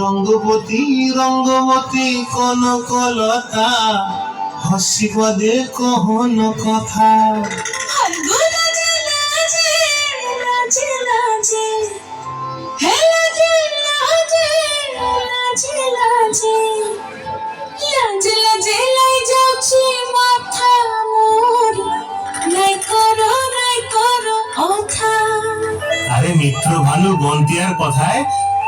রঙ্গবতী রঙ্গবতী কনকলতা হসি পদে কহন কথা। আরে মিত্র ভানু বন্তিয়ার কথায়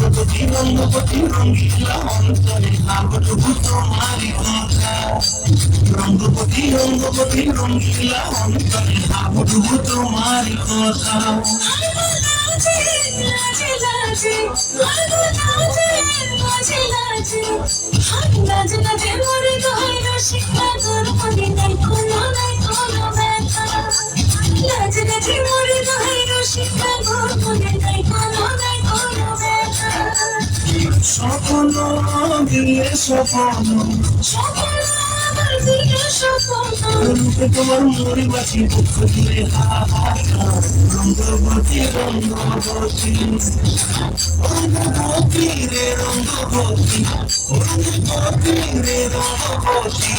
রঙ্গবতী রঙ্গবতী রঙ্গিলা অন্তরে আগটুকু তোমারি কথা রঙ্গবতী রঙ্গবতী রঙ্গিলা অন্তরে আগটুকু তোমারি কথা লাজে লাজে মরে নাই স্বপ্ন দিয়ে স্বপ্ন রূপে তোমার মরি বাঁচি দুঃখ দিয়ে রঙ্গবতী রঙ্গবতী রঙ্গবতী রে রঙ্গবতী রঙ্গবতী রে রঙ্গবতী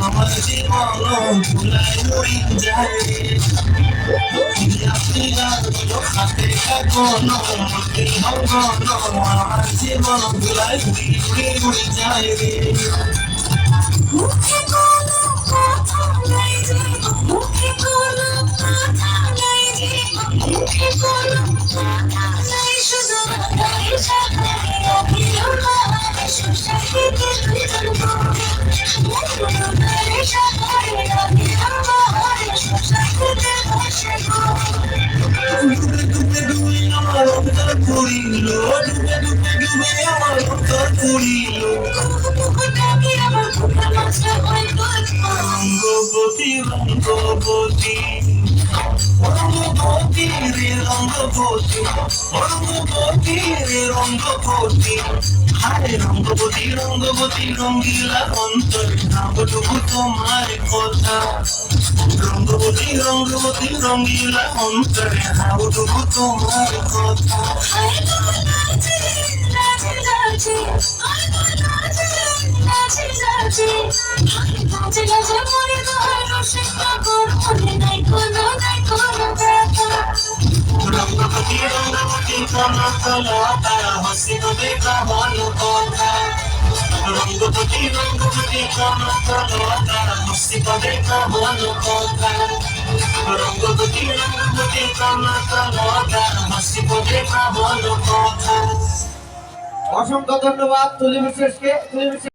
আমার জীবন ভুলাই উড়ি যায় খাবনো বিহঙ্গন আমার জীবন ভুলাই উড়ি উড়ি যায় মুখে কোনো কথা নাই মুখে কোনো কথা নাই যে মুখে কোনো ডুবে ডুবে ডুবে আমার অন্তর পুরিল হয় রঙ্গবতী রঙ্গবতী রঙ্গবতী রে রঙ্গবতী রঙ্গবতী রে রঙ্গবতী হায় রঙ্গবতী রঙ্গবতী রঙ্গিলা অন্তর নামটুকু তোমার কথা রঙ্গবতী রঙ্গবতী রঙ্গিলা অন্তরে হাবটুকু তোমার কথা লাজে লাজে লাজে মরে সে পাগল মনে নাই কোনো নাই কোনো ব্যথা। রঙ্গবতী রঙ্গবতী কনকলতা হসি দেখা মন কথা। রঙ্গবতী রঙ্গবতী কনকলতা হসি দেখা মন কথা। কনকলতা দেখা মন কথা। অসংখ্য ধন্যবাদ তুলি বিশেষকে তুলি বিশেষ